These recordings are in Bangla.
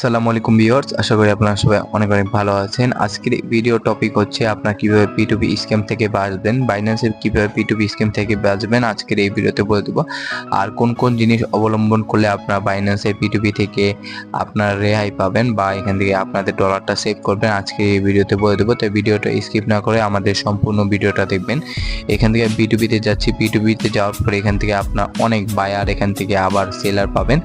আসসালামু আলাইকুম ভিউয়ার্স, আশা করি আপনারা সবাই অনেক অনেক ভালো আছেন। আজকের ভিডিও টপিক হচ্ছে আপনার কীভাবে পি স্ক্যাম থেকে বাঁচবেন বাইন্যান্সের কীভাবে পি স্ক্যাম থেকে বাঁচবেন আজকের এই ভিডিওতে বলে দেবো। আর কোন কোন জিনিস অবলম্বন করলে আপনার বাইন্যান্সের পি থেকে আপনার রেহাই পাবেন বা এখান থেকে আপনাদের ডলারটা সেভ করবেন আজকে এই ভিডিওতে বলে দেবো। তো ভিডিওটা স্কিপ না করে আমাদের সম্পূর্ণ ভিডিওটা দেখবেন। এখান থেকে বিটুবিতে যাচ্ছি বিটুবিতে যাওয়ার পরে এখান থেকে আপনার অনেক বায়ার এখান থেকে আবার সেলার পাবেন।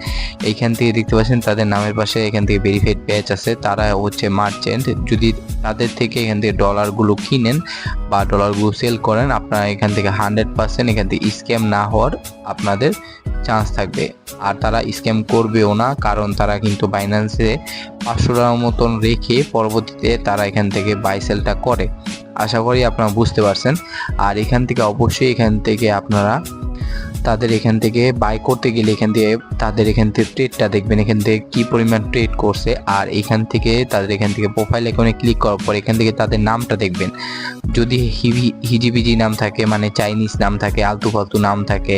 এইখান থেকে দেখতে পাচ্ছেন তাদের নামের পাশে এখান থেকে ভেরিফাইড ব্যাচ আছে, তারা হচ্ছে মার্চেন্ট যদি তাদের থেকে এখান থেকে ডলারগুলো কিনেন বা ডলারগুলো সেল করেন, আপনারা এখান থেকে হান্ড্রেড পার্সেন্ট এখান থেকে স্ক্যাম না হওয়ার আপনাদের চান্স থাকবে। আর তারা স্ক্যাম করবেও না, কারণ তারা কিন্তু বাইন্যান্সে পাঁচশো টাকার মতন রেখে পরবর্তীতে তারা এখান থেকে বাই সেলটা করে। আশা করি আপনারা বুঝতে পারছেন। আর এখান থেকে অবশ্যই এখান থেকে আপনারা তাদের এখান থেকে বাই করতে গেলে এখান থেকে তাদের এখান থেকে ট্রেডটা দেখবেন, এখান থেকে কি পরিমাণ ট্রেড করছে আর এখান থেকে তাদের এখান থেকে প্রোফাইল এখানে ক্লিক করার পর এখান থেকে তাদের নামটা দেখবেন। যদি হিজিবিজি নাম থাকে মানে চাইনিজ নাম থাকে আলতু ফালতু নাম থাকে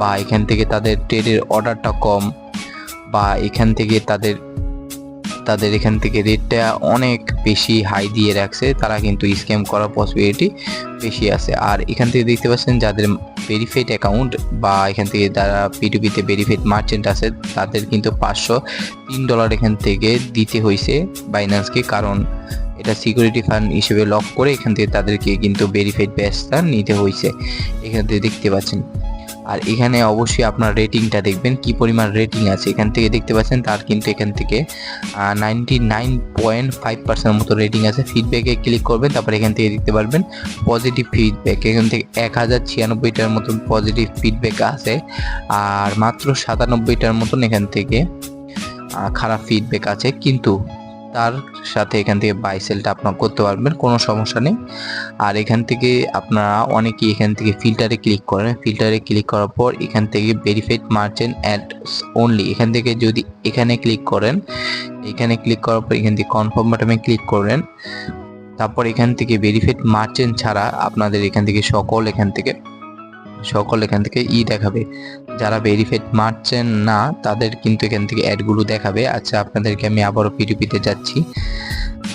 বা এখান থেকে তাদের ট্রেডের অর্ডারটা কম বা এখান থেকে তাদের তাদের এখান থেকে রেটটা অনেক বেশি হাই দিয়ে রাখছে, তারা কিন্তু স্ক্যাম করার পসিবিলিটি বেশি আছে। আর এখান থেকে দেখতে পাচ্ছেন যাদের ভেরিফাইড অ্যাকাউন্ট বা এখান থেকে যারা পিটুপিতে ভেরিফাইড মার্চেন্ট আছে, তাদের কিন্তু পাঁচশো তিন ডলার এখান থেকে দিতে হয়েছে বাইন্যান্সকে কারণ এটা সিকিউরিটি ফান্ড হিসেবে লক করে এখান থেকে তাদেরকে কিন্তু ভেরিফাইড ব্যাচটা নিতে হয়েছে। এখান থেকে দেখতে পাচ্ছেন। আর এখানে অবশ্যই আপনার রেটিংটা দেখবেন, কি পরিমাণ রেটিং আছে। এখান থেকে দেখতে পাচ্ছেন, তার কিন্তু এখান থেকে ninety nine point five percent মতো রেটিং আছে। ফিডব্যাকে ক্লিক করবেন, তারপর এখান থেকে দেখতে পারবেন পজিটিভ ফিডব্যাক এখান থেকে এক হাজার ছিয়ানব্বইটার মতন পজিটিভ ফিডব্যাক আছে। আর মাত্র সাতানব্বইটার মতন এখান থেকে খারাপ ফিডব্যাক আছে। কিন্তু তার সাথে এখান থেকে বাই সেলটা আপনার করতে পারবেন, কোনো সমস্যা নেই। আর এখান থেকে আপনারা অনেকেই এখান থেকে ফিল্টারে ক্লিক করেন। ফিল্টারে ক্লিক করার পর এখান থেকে ভেরিফাইড মার্চেন্ট অ্যাড অনলি এখান থেকে যদি এখানে ক্লিক করেন, এখানে ক্লিক করার পর এখান থেকে কনফার্ম বাটনে ক্লিক করেন, তারপর এখান থেকে ভেরিফাইড মার্চেন্ট ছাড়া আপনাদের এখান থেকে সকল এখান থেকে সকল এখান থেকে ই দেখাবে। যারা ভেরিফাইড মারছেন না, তাদের কিন্তু এখান থেকে অ্যাডগুলো দেখাবে। আচ্ছা আপনাদেরকে আমি আবারও পিডিপিতে যাচ্ছি।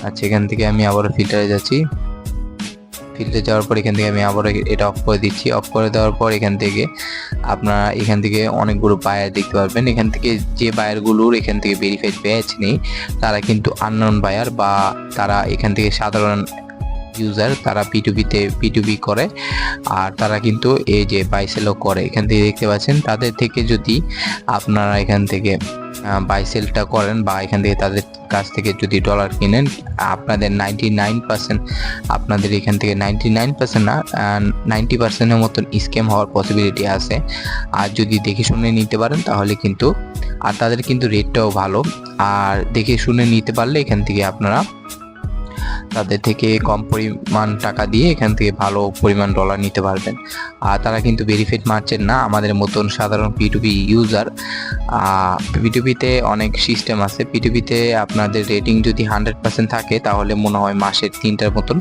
আচ্ছা এখান থেকে আমি আবারও ফিল্টারে যাচ্ছি। ফিল্টারে যাওয়ার পর এখান থেকে আমি আবারও এটা অফ করে দিচ্ছি। অফ করে দেওয়ার পর এখান থেকে আপনারা এখান থেকে অনেকগুলো বায়ার দেখতে পারবেন। এখান থেকে যে বায়ারগুলোর এখান থেকে ভেরিফাইড ব্যাচ নেই, তারা কিন্তু আননোন বায়ার বা তারা এখান থেকে সাধারণ ইউজার তারা পিটুবিতে পিটুবি করে। আর তারা কিন্তু এই যে বাইসেলও করে। এখান থেকে দেখতে পাচ্ছেন, তাদের থেকে যদি আপনারা এখান থেকে বাইসেলটা করেন বা এখান থেকে তাদের কাছ থেকে যদি ডলার কিনেন, আপনাদের নাইনটি নাইন পার্সেন্ট আপনাদের এখান থেকে নাইনটি নাইন পার্সেন্ট না নাইনটি পার্সেন্টের মতন স্ক্যাম হওয়ার পসিবিলিটি আছে। আর যদি দেখে শুনে নিতে পারেন, তাহলে কিন্তু, আর তাদের কিন্তু রেটটাও ভালো। আর দেখে শুনে নিতে পারলে এখান থেকে আপনারা তাদের থেকে কম পরিমাণ টাকা দিয়ে এখান থেকে ভালো পরিমাণ ডলার নিতে পারবেন। আর তারা কিন্তু ভেরিফাইড মারছেন না আমাদের মতন সাধারণ পিটুপি ইউজার পিটুপিতে অনেক সিস্টেম আছে। পিটুপিতে আপনাদের রেটিং যদি হান্ড্রেড পার্সেন্ট থাকে, তাহলে মনে হয় মাসের তিনটার মতন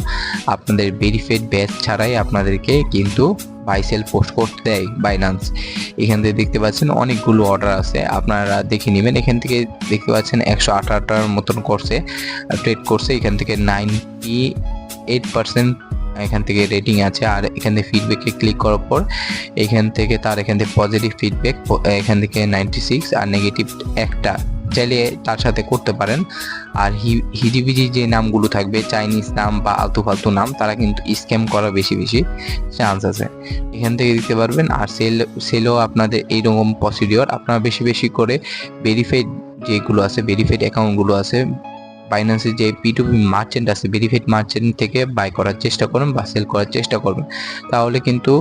আপনাদের ভেরিফাইড ব্যাচ ছাড়াই আপনাদেরকে কিন্তু বাইসেল পোস্ট করতে দেয় বাইনান্স এখান থেকে দেখতে পাচ্ছেন অনেকগুলো অর্ডার আছে। আপনারা দেখে নেবেন। এখান থেকে দেখতে পাচ্ছেন একশো আঠারোটার মতন করছে ট্রেড করছে। এখান থেকে নাইনটি এইট পার্সেন্ট এখান থেকে রেটিং আছে। আর এখান থেকে ফিডব্যাকে ক্লিক করার পর এখান থেকে তার এখান থেকে পজিটিভ ফিডব্যাক এখান থেকে নাইনটি সিক্স আর নেগেটিভ একটা চাইলে তার সাথে করতে পারেন। আর হিজিবিজি যে নামগুলো থাকবে, চাইনিজ নাম বা আলতু ফালতু নাম, তারা কিন্তু স্ক্যাম করা বেশি বেশি চান্স আছে। এখান থেকে দিতে পারবেন। আর সেল, সেলও আপনাদের এইরকম প্রসিডিওর আপনারা বেশি বেশি করে ভেরিফাইড যেগুলো আছে ভেরিফাইড অ্যাকাউন্টগুলো আছে বাইন্যান্সের যে পিটুপি মার্চেন্ট আছে ভেরিফাইড মার্চেন্ট থেকে বাই করার চেষ্টা করুন বা সেল করার চেষ্টা করবেন তাহলে কিন্তু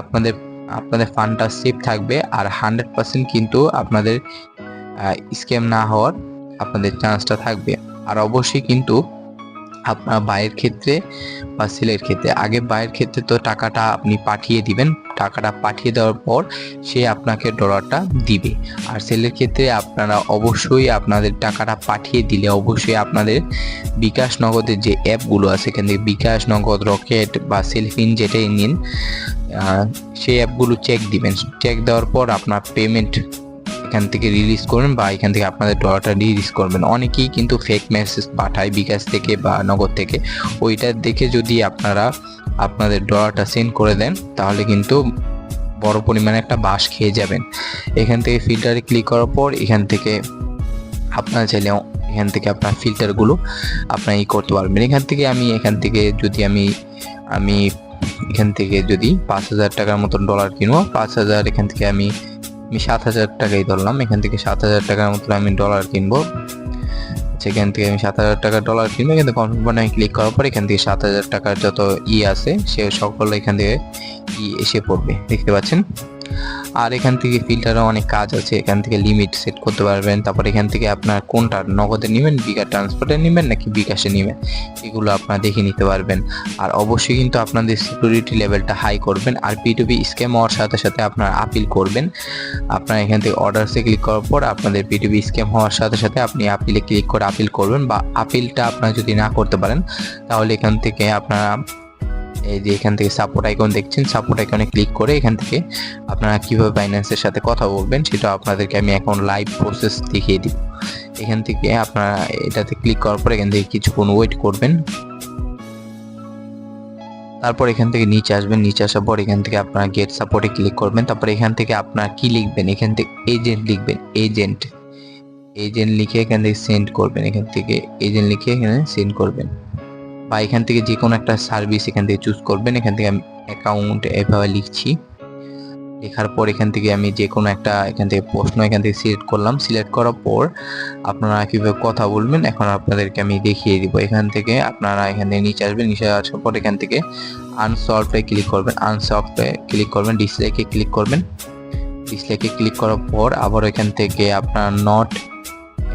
আপনাদের আপনাদের ফান্ডটা সেফ থাকবে। আর হান্ড্রেড পার্সেন্ট কিন্তু আপনাদের স্ক্যাম না হওয়ার আপনাদের চান্সটা থাকবে। আর অবশ্যই কিন্তু আপনার বাইয়ের ক্ষেত্রে বা সেলের ক্ষেত্রে, আগে বাইয়ের ক্ষেত্রে তো টাকাটা আপনি পাঠিয়ে দিবেন। টাকাটা পাঠিয়ে দেওয়ার পর সে আপনাকে ডলারটা দিবে। আর সেলের ক্ষেত্রে আপনারা অবশ্যই আপনাদের টাকাটা পাঠিয়ে দিলে অবশ্যই আপনাদের বিকাশ নগদের যে অ্যাপগুলো আছে এখান থেকে বিকাশ নগদ, রকেট বা সেলফিন যেটাই নিন সেই অ্যাপগুলো চেক দিবেন। চেক দেওয়ার পর আপনার পেমেন্ট এখান থেকে রিলিজ করবেন বা এখান থেকে আপনাদের ডলারটা রিলিজ করবেন। অনেকেই কিন্তু ফেক মেসেজ পাঠায় বিকাশ থেকে বা নগদ থেকে। ওইটা দেখে যদি আপনারা আপনাদের ডলারটা সেন্ড করে দেন, তাহলে কিন্তু বড় পরিমাণে একটা বাস খেয়ে যাবেন। এখান থেকে ফিল্টারে ক্লিক করার পর এখান থেকে আপনারা চাইলে এখান থেকে আপনার ফিল্টারগুলো আপনার ই করতে পারবেন। এখান থেকে আমি, এখান থেকে যদি আমি আমি এখান থেকে যদি পাঁচ হাজার টাকার মতন ডলার কিনবো, পাঁচ হাজার এখান থেকে আমি আমি সাত হাজার টাকাই ধরলাম। এখান থেকে সাত হাজার টাকার মতো আমি ডলার কিনবো। সেখান থেকে আমি সাত হাজার টাকার ডলার কিনবো। কিন্তু কনফার্ম ক্লিক করার পর এখান থেকে সাত হাজার টাকার যত ই আছে, সে সকল এখান থেকে ই এসে পড়বে। দেখতে পাচ্ছেন? আর এখান থেকে ফিল্টারও অনেক কাজ আছে, এখান থেকে লিমিট সেট করতে পারবেন। তারপর এখান থেকে আপনার কোনটা নগদে নেবেন, বিকাশ ট্রান্সপোর্টে নেবেন, নাকি বিকাশে নেবেন, এগুলো আপনারা দেখে নিতে পারবেন। আর অবশ্যই কিন্তু আপনাদের সিকিউরিটি লেভেলটা হাই করবেন, আর পিটুপি স্ক্যাম হওয়ার সাথে সাথে আপনার আপিল করবেন। আপনার এখান থেকে অর্ডারসে ক্লিক করার পর আপনাদের পিটুপি স্ক্যাম হওয়ার সাথে সাথে আপনি আপিলে ক্লিক করে আপিল করবেন, বা আপিলটা আপনারা যদি না করতে পারেন, তাহলে এখান থেকে আপনারা এই যে এখান থেকে সাপোর্ট আইকন দেখছেন সাপোর্ট আইকনে ক্লিক করে এখান থেকে আপনারা কীভাবে বাইন্যান্সের সাথে কথা বলবেন সেটা আপনাদেরকে আমি এখন লাইভ প্রসেস দেখিয়ে দিব এখান থেকে আপনারা এটাতে ক্লিক করার পর এখান থেকে কিছুক্ষণ ওয়েট করবেন তারপর এখান থেকে নিচে আসবেন নিচে আসার পর এখান থেকে আপনারা গেট সাপোর্টে ক্লিক করবেন তারপর এখান থেকে আপনারা কি লিখবেন এখান থেকে এজেন্ট লিখবেন এজেন্ট এজেন্ট লিখে এখান থেকে সেন্ড করবেন এখান থেকে এজেন্ট লিখে এখানে সেন্ড করবেন বা এখান থেকে যে কোনো একটা সার্ভিস এখান থেকে চুজ করবেন এখান থেকে আমি অ্যাকাউন্ট এভাবে লিখছি লেখার পর এখান থেকে আমি যে কোনো একটা এখান থেকে প্রশ্ন এখান থেকে সিলেক্ট করলাম সিলেক্ট করার পর আপনারা কীভাবে কথা বলবেন এখন আপনাদেরকে আমি দেখিয়ে দিব এখান থেকে আপনারা এখান থেকে নিচে আসবেন নিচে আসার পর এখান থেকে আনসলভে ক্লিক করবেন আনসলভে ক্লিক করবেন ডিসপ্লেকে ক্লিক করবেন ডিসলাইকে ক্লিক করার পর আবার এখান থেকে আপনার নট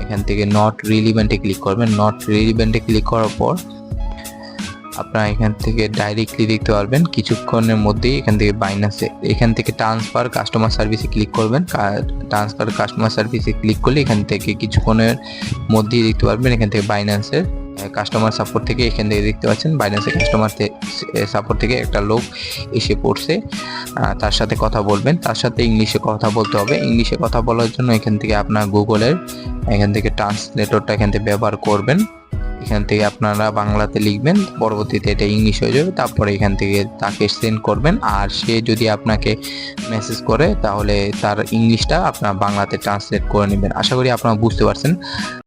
এখান থেকে নট রিলিভেন্টে ক্লিক করবেন নট রিলিভেন্টে ক্লিক করার পর আপনারা এখান থেকে ডাইরেক্টলি দেখতে পারবেন। কিছুক্ষণের মধ্যেই এখান থেকে বাইনাসে এখান থেকে ট্রান্সফার কাস্টমার সার্ভিসে ক্লিক করবেন। ট্রান্সফার কাস্টমার সার্ভিসে ক্লিক করলে এখান থেকে কিছুক্ষণের মধ্যেই দেখতে পারবেন এখান থেকে বাইন্যান্সের কাস্টমার সাপোর্ট থেকে এখান থেকে দেখতে পাচ্ছেন বাইন্যান্সের কাস্টমার সাপোর্ট থেকে একটা লোক এসে পড়ছে। তার সাথে কথা বলবেন। তার সাথে ইংলিশে কথা বলতে হবে। ইংলিশে কথা বলার জন্য এখান থেকে আপনার গুগলের এখান থেকে ট্রান্সলেটরটা এখান থেকে ব্যবহার করবেন। এখান থেকে আপনারা বাংলাতে লিখবেন, পরবর্তীতে এটা ইংলিশ হয়ে যাবে, তারপরে এখান থেকে তাকে সেন্ড করবেন। আর সে যদি আপনাকে মেসেজ করে, তাহলে তার ইংলিশটা আপনার বাংলাতে ট্রান্সলেট করে নেবেন। আশা করি আপনারা বুঝতে পারছেন।